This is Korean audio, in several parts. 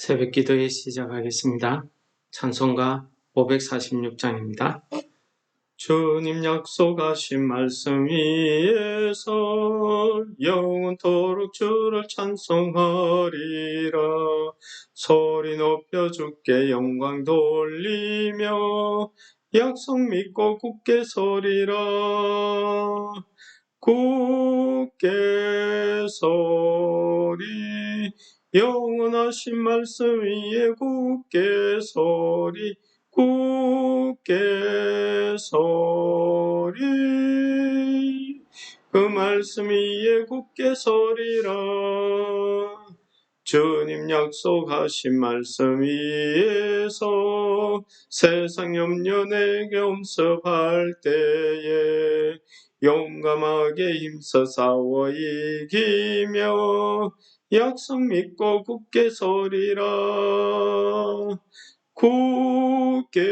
새벽 기도에 시작하겠습니다. 찬송가 546장입니다. 주님 약속하신 말씀 위에서 영원토록 주를 찬송하리라. 소리 높여 주께 영광 돌리며 약속 믿고 굳게 서리라. 굳게 서리 영원하신 말씀 위에 굳게 서리 굳게 서리. 그 말씀 위에 굳게 서리라. 주님 약속하신 말씀 위에서 세상 염려 내게 엄습할 때에 용감하게 힘써 싸워 이기며 약속 믿고 굳게 서리라. 굳게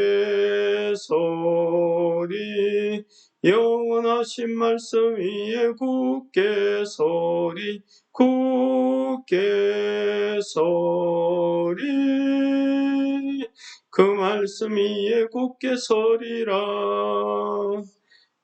서리. 영원하신 말씀 위에 굳게 서리. 굳게 서리. 그 말씀 위에 굳게 서리라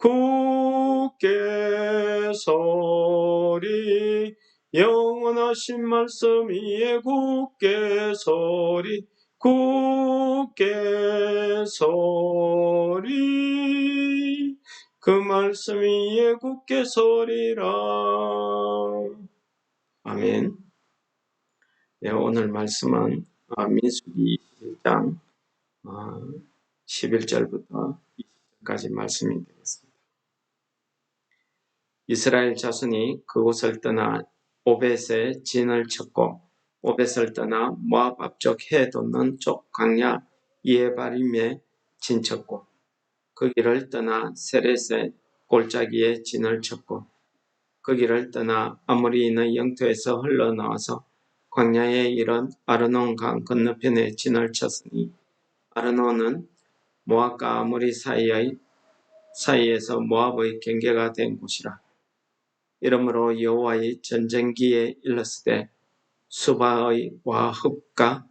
굳게 서리 영원하신 말씀 위에 굳게 서리 굳게 서리. 그 말씀 위에 굳게 서리라. 아멘. 네, 오늘 말씀은 아, 민수기 1장 11절부터 20절까지 말씀이 되겠습니다. 이스라엘 자손이 그곳을 떠나 오벳에 진을 쳤고 오벳을 떠나 모압 앞쪽 해 돋는 쪽 광야 이에바림에 진쳤고 그 길을 떠나 세렛의 골짜기에 진을 쳤고 그 길을 떠나 아무리 있는 영토에서 흘러나와서 광야에 이른 아르논 강 건너편에 진을 쳤으니 아르논은 모압과 아무리 사이의 사이에서 모압의 경계가 된 곳이라. 이러므로 여호와의 전쟁기에 일렀을 때 수바의 와흡과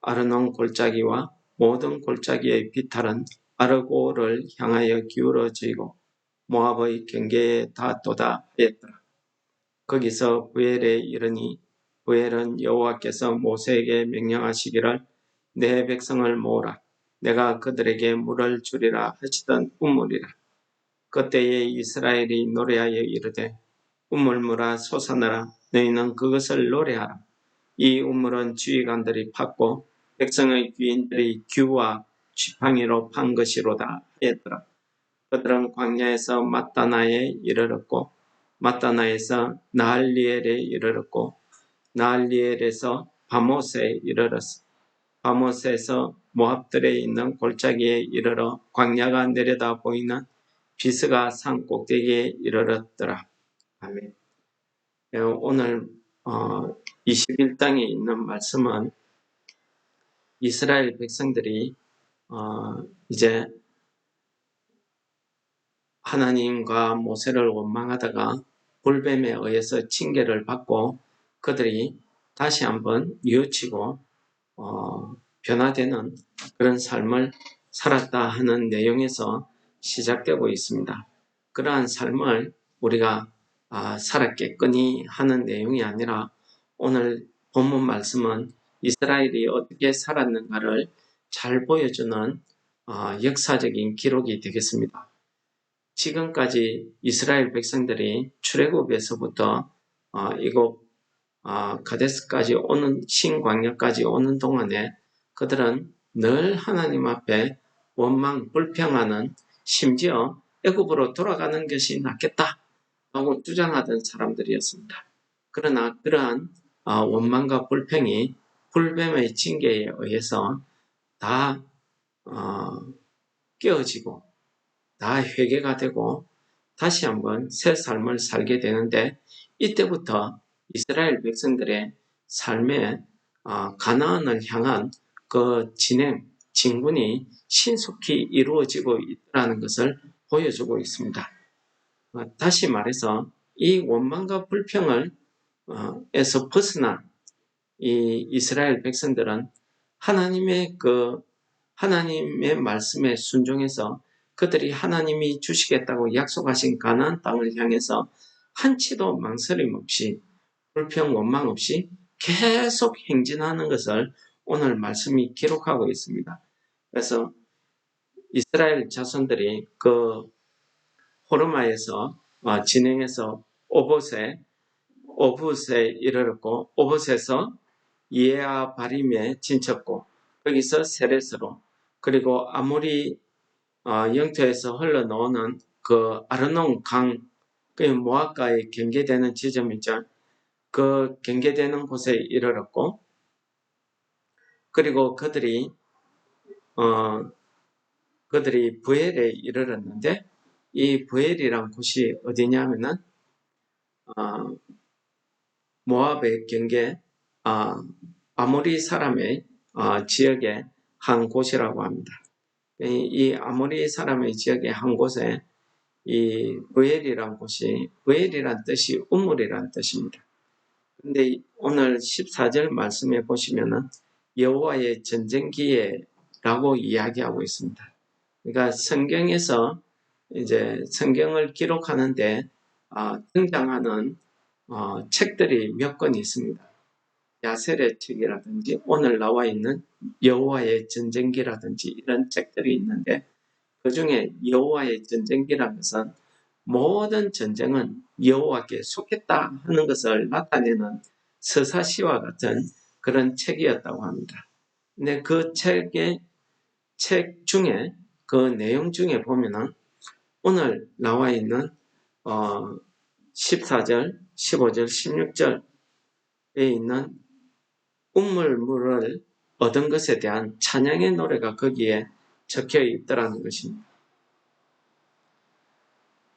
아르논 골짜기와 모든 골짜기의 비탈은 아르고를 향하여 기울어지고 모압의 경계에 닿도다 하였더라. 거기서 부엘에 이르니 부엘은 여호와께서 모세에게 명령하시기를 내 백성을 모으라. 내가 그들에게 물을 주리라 하시던 우물이라. 그때에 이스라엘이 노래하여 이르되 우물물아 솟아나라 너희는 그것을 노래하라. 이 우물은 주의관들이 팠고 백성의 귀인들이 규와 지팡이로 판 것이로다 하였더라. 그들은 광야에서 마따나에 이르렀고 마따나에서 나할리엘에 이르렀고 나할리엘에서 바못에 이르렀어. 바못에서 모압들에 있는 골짜기에 이르러 광야가 내려다 보이는 비스가 산 꼭대기에 이르렀더라. 아멘. 예, 오늘 21장에 어, 있는 말씀은 이스라엘 백성들이 어, 이제 하나님과 모세를 원망하다가 불뱀에 의해서 징계를 받고 그들이 다시 한번 뉘우치고 어, 변화되는 그런 삶을 살았다 하는 내용에서 시작되고 있습니다. 그러한 삶을 우리가 아, 살았겠거니 하는 내용이 아니라 오늘 본문 말씀은 이스라엘이 어떻게 살았는가를 잘 보여주는 어, 역사적인 기록이 되겠습니다. 지금까지 이스라엘 백성들이 출애굽에서부터 어, 이곳 어, 가데스까지 오는 신광야까지 오는 동안에 그들은 늘 하나님 앞에 원망 불평하는 심지어 애굽으로 돌아가는 것이 낫겠다 하고 주장하던 사람들이었습니다. 그러나 그러한 어, 원망과 불평이 불뱀의 징계에 의해서 다 어, 깨어지고 다 회개가 되고 다시 한번 새 삶을 살게 되는데 이때부터 이스라엘 백성들의 삶의 어, 가나안을 향한 그 진행, 진군이 신속히 이루어지고 있다는 것을 보여주고 있습니다. 어, 다시 말해서 이 원망과 불평을 어, 에서 벗어난 이 이스라엘 백성들은 하나님의 그 하나님의 말씀에 순종해서 그들이 하나님이 주시겠다고 약속하신 가나안 땅을 향해서 한치도 망설임 없이 불평 원망 없이 계속 행진하는 것을 오늘 말씀이 기록하고 있습니다. 그래서 이스라엘 자손들이 그 호르마에서 어, 진행해서 오봇에 오붓에 이르렀고 오붓에서 이에아 바림에 진쳤고 거기서 세레스로 그리고 아무리 어, 영토에서 흘러나오는 그 아르논 강, 그 모아가에 경계되는 지점이죠. 그 경계되는 곳에 이르렀고 그리고 그들이 어 그들이 부엘에 이르렀는데 이 부엘이란 곳이 어디냐면은 어, 모압의 경계 어, 아모리 사람의 어, 지역의 한 곳이라고 합니다. 이, 이 아모리 사람의 지역의 한 곳에 이 부엘이란 곳이 부엘이란 뜻이 우물이란 뜻입니다. 근데 오늘 14절 말씀에 보시면은 여호와의 전쟁기에 라고 이야기하고 있습니다. 그러니까 성경에서 이제 성경을 기록하는데 어, 등장하는 어, 책들이 몇 권 있습니다. 야셀의 책이라든지 오늘 나와 있는 여호와의 전쟁기라든지 이런 책들이 있는데 그 중에 여호와의 전쟁기라는 것은 모든 전쟁은 여호와께 속했다 하는 것을 나타내는 서사시와 같은 그런 책이었다고 합니다. 근데 그 책의 책 중에 그 내용 중에 보면은 오늘 나와 있는 어 14절, 15절, 16절에 있는 우물물을 얻은 것에 대한 찬양의 노래가 거기에 적혀 있더라는 것입니다.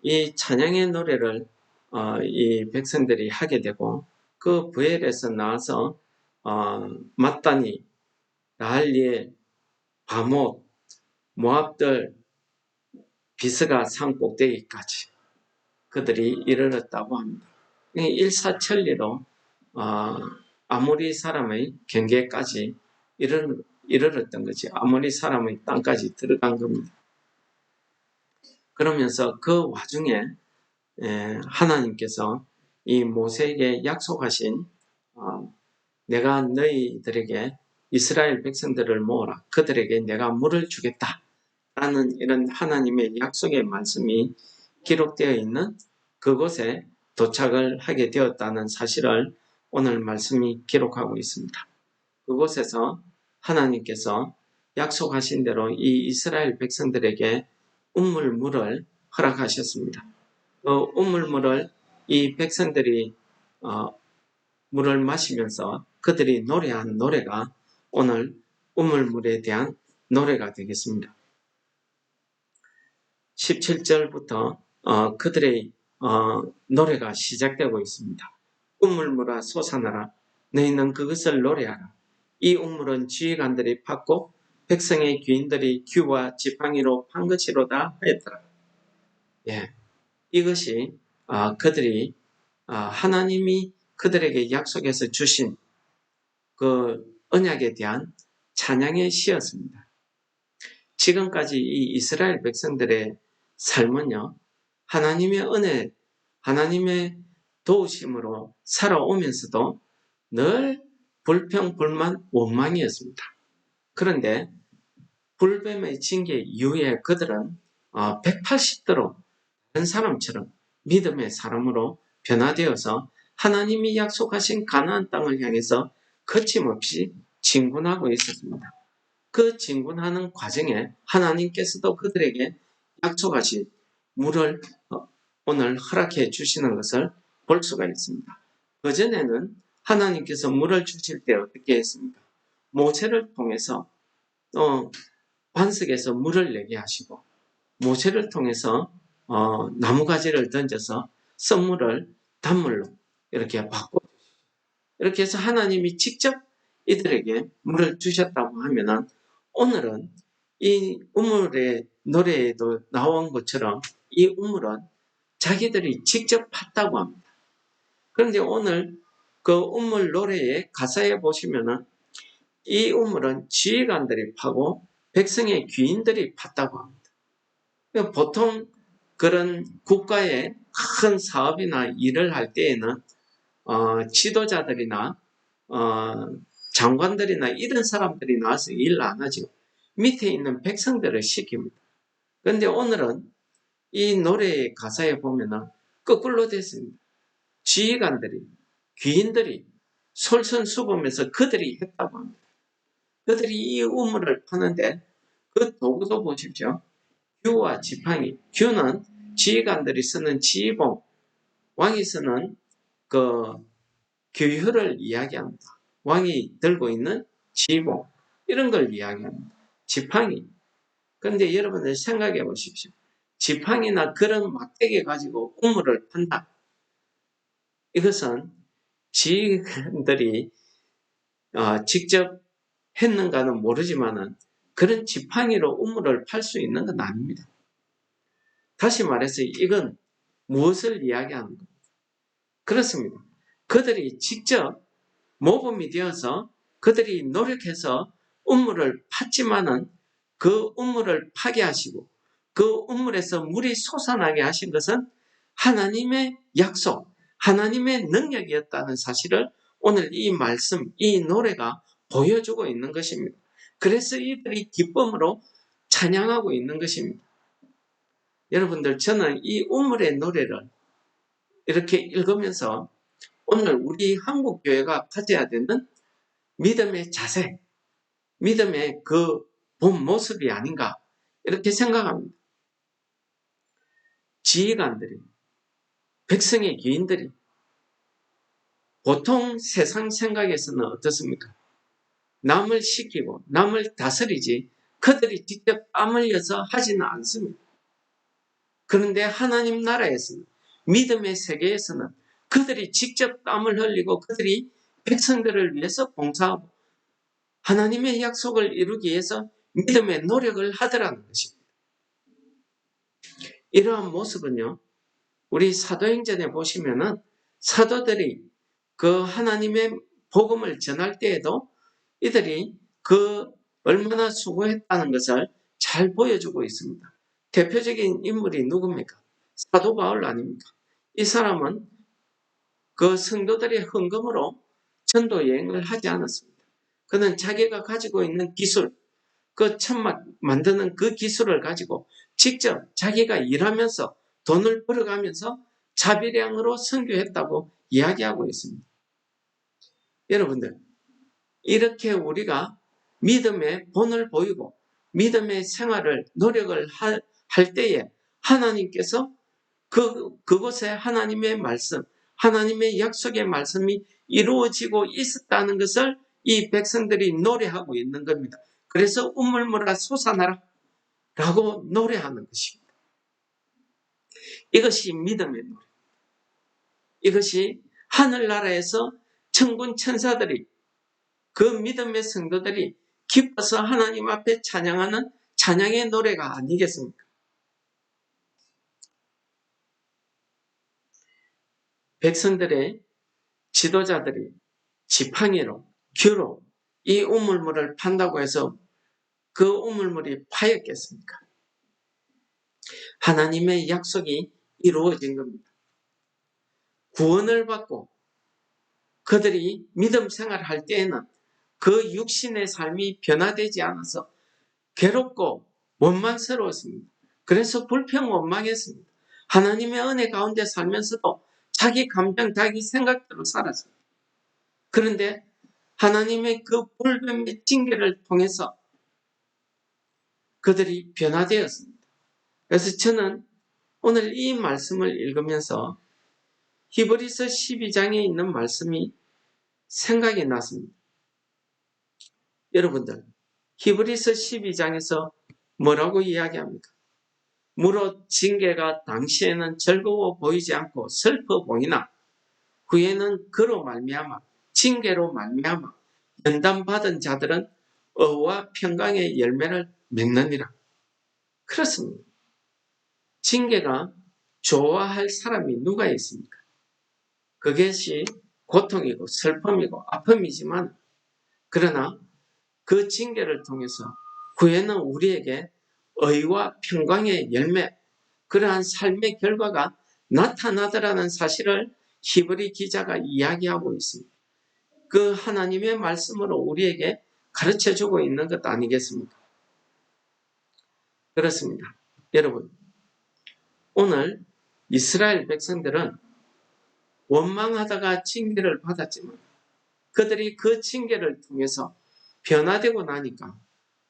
이 찬양의 노래를 어, 이 백성들이 하게 되고 그 부엘에서 나와서 어, 마따니, 라할리엘, 바못, 모압들, 비스가 산 꼭대기까지 그들이 이르렀다고 합니다. 일사천리로 어, 아모리 사람의 경계까지 이르, 이르렀던 거지. 아모리 사람의 땅까지 들어간 겁니다. 그러면서 그 와중에 하나님께서 이 모세에게 약속하신 어, 내가 너희들에게 이스라엘 백성들을 모으라. 그들에게 내가 물을 주겠다. 라는 이런 하나님의 약속의 말씀이 기록되어 있는 그곳에 도착을 하게 되었다는 사실을 오늘 말씀이 기록하고 있습니다. 그곳에서 하나님께서 약속하신 대로 이 이스라엘 백성들에게 우물물을 허락하셨습니다. 그 우물물을 이 백성들이 어, 물을 마시면서 그들이 노래한 노래가 오늘 우물물에 대한 노래가 되겠습니다. 17절부터 어, 그들의 어, 노래가 시작되고 있습니다. 우물물아 솟아나라 너희는 그것을 노래하라 이 우물은 지휘관들이 팠고 백성의 귀인들이 귀와 지팡이로 판 것이로다 하였더라. 예, 이것이 어, 그들이 어, 하나님이 그들에게 약속해서 주신 그 언약에 대한 찬양의 시였습니다. 지금까지 이 이스라엘 백성들의 삶은요, 하나님의 은혜, 하나님의 도우심으로 살아오면서도 늘 불평, 불만, 원망이었습니다. 그런데 불뱀의 징계 이후에 그들은 180도로 다른 사람처럼 믿음의 사람으로 변화되어서 하나님이 약속하신 가나안 땅을 향해서 거침없이 진군하고 있었습니다. 그 진군하는 과정에 하나님께서도 그들에게 약속하신 물을 어, 오늘 허락해 주시는 것을 볼 수가 있습니다. 그전에는 하나님께서 물을 주실 때 어떻게 했습니까? 모세를 통해서 어, 반석에서 물을 내게 하시고 모세를 통해서 어, 나무가지를 던져서 선물을 단물로 이렇게 바꿔 이렇게 해서 하나님이 직접 이들에게 물을 주셨다고 하면은 오늘은 이 우물의 노래에도 나온 것처럼 이 우물은 자기들이 직접 팠다고 합니다. 그런데 오늘 그 우물 노래의 가사에 보시면은 이 우물은 지휘관들이 파고 백성의 귀인들이 팠다고 합니다. 그러니까 보통 그런 국가의 큰 사업이나 일을 할 때에는 어, 지도자들이나 어, 장관들이나 이런 사람들이 나와서 일을 안 하죠. 밑에 있는 백성들을 시킵니다. 그런데 오늘은 이 노래의 가사에 보면은 거꾸로 됐습니다. 지휘관들이, 귀인들이 솔선수범해서 그들이 했다고 합니다. 그들이 이 우물을 파는데 그 도구도 보십시오. 규와 지팡이. 규는 지휘관들이 쓰는 지휘봉, 왕이 쓰는 그 규율을 이야기합니다. 왕이 들고 있는 지휘봉 이런 걸 이야기합니다. 지팡이. 그런데 여러분들 생각해 보십시오. 지팡이나 그런 막대기 가지고 우물을 판다. 이것은 지휘관들이 어, 직접 했는가는 모르지만은 그런 지팡이로 우물을 팔 수 있는 건 아닙니다. 다시 말해서 이건 무엇을 이야기하는 겁니까? 그렇습니다. 그들이 직접 모범이 되어서 그들이 노력해서 우물을 팠지만은 그 우물을 파괴하시고 그 우물에서 물이 솟아나게 하신 것은 하나님의 약속, 하나님의 능력이었다는 사실을 오늘 이 말씀, 이 노래가 보여주고 있는 것입니다. 그래서 이들이 기쁨으로 찬양하고 있는 것입니다. 여러분들, 저는 이 우물의 노래를 이렇게 읽으면서 오늘 우리 한국 교회가 가져야 되는 믿음의 자세, 믿음의 그 본 모습이 아닌가 이렇게 생각합니다. 지휘관들이, 백성의 귀인들이 보통 세상 생각에서는 어떻습니까? 남을 시키고 남을 다스리지 그들이 직접 땀 흘려서 하지는 않습니다. 그런데 하나님 나라에서는 믿음의 세계에서는 그들이 직접 땀을 흘리고 그들이 백성들을 위해서 봉사하고 하나님의 약속을 이루기 위해서 믿음의 노력을 하더라는 것입니다. 이러한 모습은요, 우리 사도행전에 보시면은 사도들이 그 하나님의 복음을 전할 때에도 이들이 그 얼마나 수고했다는 것을 잘 보여주고 있습니다. 대표적인 인물이 누굽니까? 사도 바울 아닙니까? 이 사람은 그 성도들의 헌금으로 전도 여행을 하지 않았습니다. 그는 자기가 가지고 있는 기술, 그 천막 만드는 그 기술을 가지고 직접 자기가 일하면서 돈을 벌어가면서 자비량으로 선교했다고 이야기하고 있습니다. 여러분들, 이렇게 우리가 믿음의 본을 보이고 믿음의 생활을 노력을 할, 할 때에 하나님께서 그, 그곳에 하나님의 말씀, 하나님의 약속의 말씀이 이루어지고 있었다는 것을 이 백성들이 노래하고 있는 겁니다. 그래서 우물물아 솟아나라 라고 노래하는 것입니다. 이것이 믿음의 노래. 이것이 하늘나라에서 천군 천사들이 그 믿음의 성도들이 기뻐서 하나님 앞에 찬양하는 찬양의 노래가 아니겠습니까? 백성들의 지도자들이 지팡이로, 규로 이 우물물을 판다고 해서 그 우물물이 파였겠습니까? 하나님의 약속이 이루어진 겁니다. 구원을 받고 그들이 믿음 생활할 때에는 그 육신의 삶이 변화되지 않아서 괴롭고 원망스러웠습니다. 그래서 불평 원망했습니다. 하나님의 은혜 가운데 살면서도 자기 감정, 자기 생각대로 살았습니다. 그런데 하나님의 그 불뱀의 징계를 통해서 그들이 변화되었습니다. 그래서 저는 오늘 이 말씀을 읽으면서 히브리서 12장에 있는 말씀이 생각이 났습니다. 여러분들, 히브리서 12장에서 뭐라고 이야기합니까? 무릇 징계가 당시에는 즐거워 보이지 않고 슬퍼 보이나 후에는 그로 말미암아 징계로 말미암아 연단받은 자들은 의와 평강의 열매를 맺느니라. 그렇습니다. 징계가 좋아할 사람이 누가 있습니까? 그것이 고통이고 슬픔이고 아픔이지만 그러나 그 징계를 통해서 후에는 우리에게 의와 평강의 열매 그러한 삶의 결과가 나타나더라는 사실을 히브리 기자가 이야기하고 있습니다. 그 하나님의 말씀으로 우리에게 가르쳐 주고 있는 것 아니겠습니까? 그렇습니다. 여러분, 오늘 이스라엘 백성들은 원망하다가 징계를 받았지만 그들이 그 징계를 통해서 변화되고 나니까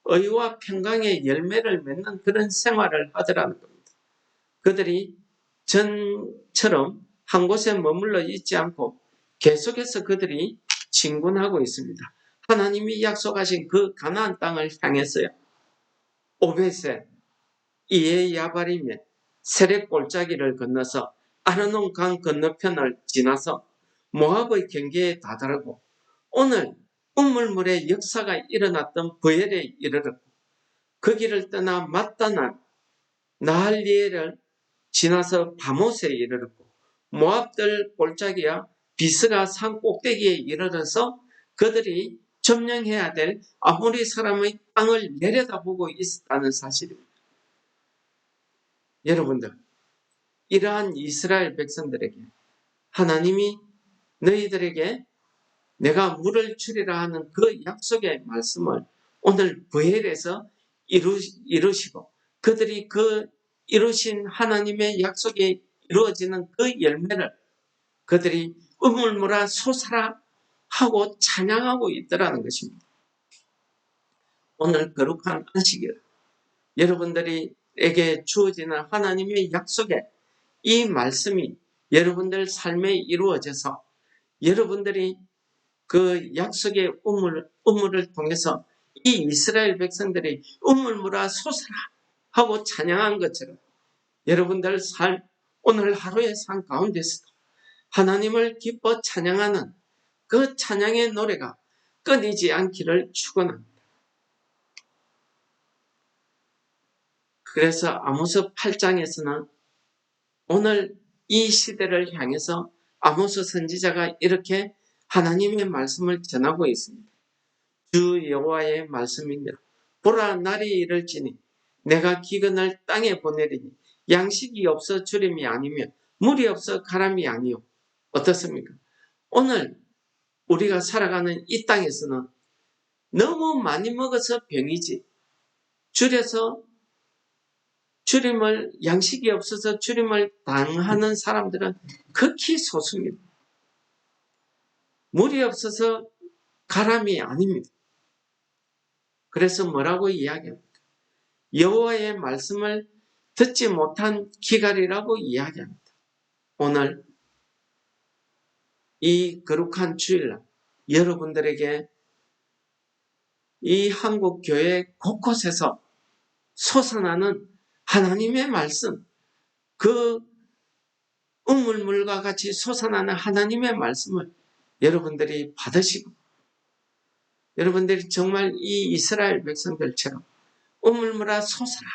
의와 평강의 열매를 맺는 그런 생활을 하더라는 겁니다. 그들이 전처럼 한 곳에 머물러 있지 않고 계속해서 그들이 진군하고 있습니다. 하나님이 약속하신 그 가나안 땅을 향했어요. 오벳에 이에 야바리며 세례 골짜기를 건너서 아르논 강 건너편을 지나서 모압의 경계에 다다르고 오늘 우물물의 역사가 일어났던 부엘에 이르렀고 그 길을 떠나 마따나 나할리에를 지나서 바못에 이르렀고 모압들 골짜기와 비스가 산 꼭대기에 이르러서 그들이 점령해야 될 아무리 사람의 땅을 내려다보고 있었다는 사실입니다. 여러분들, 이러한 이스라엘 백성들에게 하나님이 너희들에게 내가 물을 주리라 하는 그 약속의 말씀을 오늘 부엘에서 이루, 이루시고 그들이 그 이루신 하나님의 약속이 이루어지는 그 열매를 그들이 우물물아 솟아라 하고 찬양하고 있더라는 것입니다. 오늘 거룩한 안식일 여러분들에게 주어지는 하나님의 약속에 이 말씀이 여러분들 삶에 이루어져서 여러분들이 그 약속의 우물, 우물을 통해서 이 이스라엘 백성들이 우물물아 솟아라 하고 찬양한 것처럼 여러분들 삶, 오늘 하루의 삶 가운데서도 하나님을 기뻐 찬양하는 그 찬양의 노래가 끊이지 않기를 축원합니다. 그래서 아모스 8장에서는 오늘 이 시대를 향해서 아모스 선지자가 이렇게 하나님의 말씀을 전하고 있습니다. 주 여호와의 말씀입니다. 보라 날이 이를지니 내가 기근을 땅에 보내리니 양식이 없어 주림이 아니며 물이 없어 가람이 아니요 어떻습니까? 오늘 우리가 살아가는 이 땅에서는 너무 많이 먹어서 병이지 줄여서 주림을 양식이 없어서 주림을 당하는 사람들은 극히 소수입니다. 물이 없어서 가람이 아닙니다. 그래서 뭐라고 이야기합니까? 여호와의 말씀을 듣지 못한 기갈이라고 이야기합니다. 오늘 이 거룩한 주일날 여러분들에게 이 한국 교회 곳곳에서 솟아나는 하나님의 말씀, 그 우물물과 같이 솟아나는 하나님의 말씀을 여러분들이 받으시고 여러분들이 정말 이 이스라엘 백성들처럼 우물물아 솟아라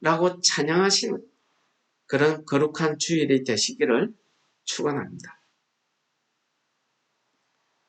라고 찬양하시는 그런 거룩한 주일이 되시기를 축원합니다.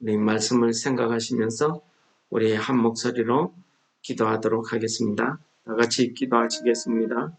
우리 말씀을 생각하시면서 우리 한 목소리로 기도하도록 하겠습니다. 다 같이 기도하시겠습니다.